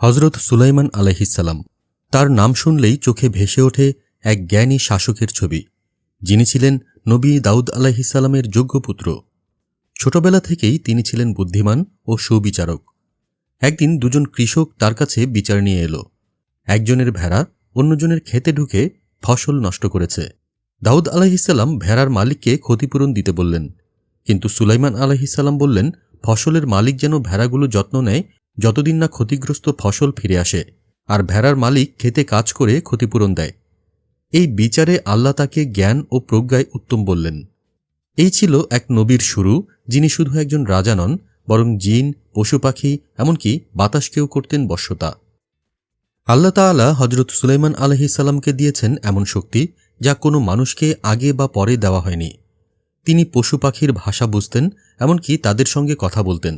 হজরত সুলাইমান আলহিসাল্লাম তার নাম শুনলেই চোখে ভেসে ওঠে এক জ্ঞানী শাসকের ছবি। যিনি ছিলেন নবী দাউদ আলাহিসাল্লামের যোগ্য পুত্র। ছোটবেলা থেকেই তিনি ছিলেন বুদ্ধিমান ও সুবিচারক। একদিন দুজন কৃষক তার কাছে বিচার নিয়ে এলো। একজনের ভেড়া অন্যজনের খেতে ঢুকে ফসল নষ্ট করেছে। দাউদ আলাহিসাল্লাম ভেড়ার মালিককে ক্ষতিপূরণ দিতে বললেন। কিন্তু সুলাইমান আলাহিসাল্লাম বললেন, ফসলের মালিক যেন ভেড়াগুলো যত্ন নেয় যতদিন না ক্ষতিগ্রস্ত ফসল ফিরে আসে, আর ভেড়ার মালিক খেতে কাজ করে ক্ষতিপূরণ দেয়। এই বিচারে আল্লাহ তাকে জ্ঞান ও প্রজ্ঞায় উত্তম বললেন। এই ছিল এক নবীর শুরু, যিনি শুধু একজন রাজা নন, বরং জিন, পশু পাখি, এমনকি বাতাসকেও করতেন বশ্যতা আল্লাহ তাআলা হজরত সুলাইমান আলহিসাল্লামকে দিয়েছেন এমন শক্তি, যা কোনো মানুষকে আগে বা পরে দেওয়া হয়নি। তিনি পশু পাখির ভাষা বুঝতেন, এমনকি তাদের সঙ্গে কথা বলতেন।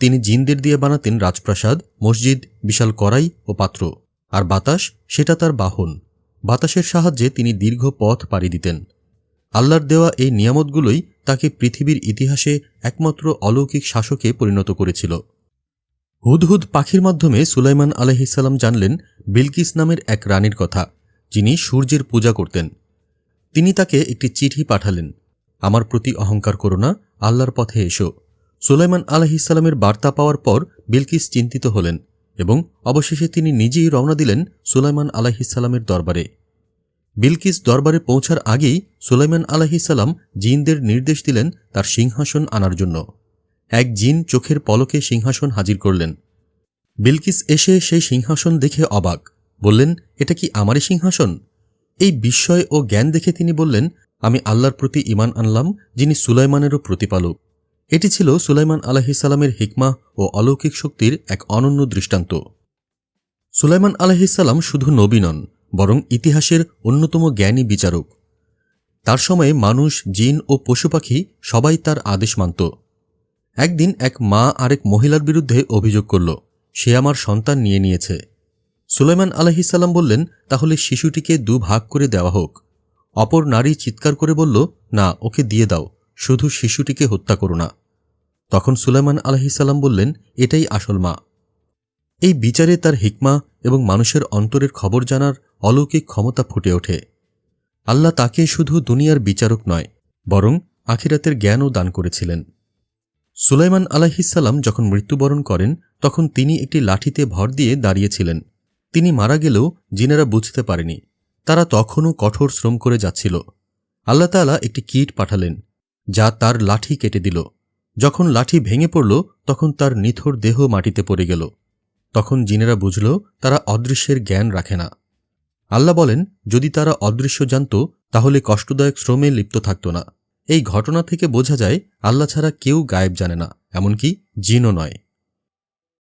তিনি জিনদের দিয়ে বানাতেন রাজপ্রাসাদ, মসজিদ, বিশাল কড়াই ও পাত্র। আর বাতাস, সেটা তার বাহন। বাতাসের সাহায্যে তিনি দীর্ঘ পথ পাড়ি দিতেন। আল্লাহর দেওয়া এই নিয়ামতগুলোই তাকে পৃথিবীর ইতিহাসে একমাত্র অলৌকিক শাসকে পরিণত করেছিল। হুদহুদ পাখির মাধ্যমে সুলাইমান আলহিসাল্লাম জানলেন বিলকিস নামের এক রানীর কথা, যিনি সূর্যের পূজা করতেন। তিনি তাকে একটি চিঠি পাঠালেন, আমার প্রতি অহংকার করো না, আল্লাহর পথে এসো। সুলাইমান আলহিসাল্লামের বার্তা পাওয়ার পর বিলকিস চিন্তিত হলেন এবং অবশেষে তিনি নিজেই রওনা দিলেন সুলাইমান আলাহিসাল্লামের দরবারে। বিলকিস দরবারে পৌঁছার আগেই সুলাইমান আলাহিসাল্লাম জিনদের নির্দেশ দিলেন তার সিংহাসন আনার জন্য। এক জিন চোখের পলকে সিংহাসন হাজির করলেন। বিলকিস এসে সেই সিংহাসন দেখে অবাক। বললেন, এটা কি আমারই সিংহাসন? এই বিস্ময় ও জ্ঞান দেখে তিনি বললেন, আমি আল্লাহর প্রতি ইমান আনলাম, যিনি সুলাইমানেরও প্রতিপালক। এটি ছিল সুলাইমান আলাহিসাল্লামের হিকমা ও অলৌকিক শক্তির এক অনন্য দৃষ্টান্ত। সুলাইমান আলাহিসাল্লাম শুধু নবী নন, বরং ইতিহাসের অন্যতম জ্ঞানী বিচারক। তার সময়ে মানুষ, জিন ও পশু পাখি সবাই তার আদেশ মানত। একদিন এক মা আরেক মহিলার বিরুদ্ধে অভিযোগ করল, সে আমার সন্তান নিয়ে নিয়েছে। সুলাইমান আলহিসাল্লাম বললেন, তাহলে শিশুটিকে দু ভাগ করে দেওয়া হোক। অপর নারী চিৎকার করে বলল, না, ওকে দিয়ে দাও, শুধু শিশুটিকে হত্যা করো না। তখন সুলাইমান আলহিসাল্লাম বললেন, এটাই আসল মা। এই বিচারে তার হিকমা এবং মানুষের অন্তরের খবর জানার অলৌকিক ক্ষমতা ফুটে ওঠে। আল্লাহ তাকে শুধু দুনিয়ার বিচারক নয়, বরং আখিরাতের জ্ঞানও দান করেছিলেন। সুলাইমান আলাহিসাল্লাম যখন মৃত্যুবরণ করেন, তখন তিনি একটি লাঠিতে ভর দিয়ে দাঁড়িয়েছিলেন। তিনি মারা গেলেও জিনেরা বুঝতে পারেনি। তারা তখনও কঠোর শ্রম করে যাচ্ছিল। আল্লাহ তালা একটি কীট পাঠালেন, যা তার লাঠি কেটে দিল। যখন লাঠি ভেঙে পড়ল, তখন তার নিথর দেহ মাটিতে পড়ে গেল। তখন জিনেরা বুঝল, তারা অদৃশ্যের জ্ঞান রাখে না। আল্লাহ বলেন, যদি তারা অদৃশ্য জানত, তাহলে কষ্টদায়ক শ্রমে লিপ্ত থাকত না। এই ঘটনা থেকে বোঝা যায়, আল্লাহ ছাড়া কেউ গায়েব জানে না, এমনকি জিনও নয়।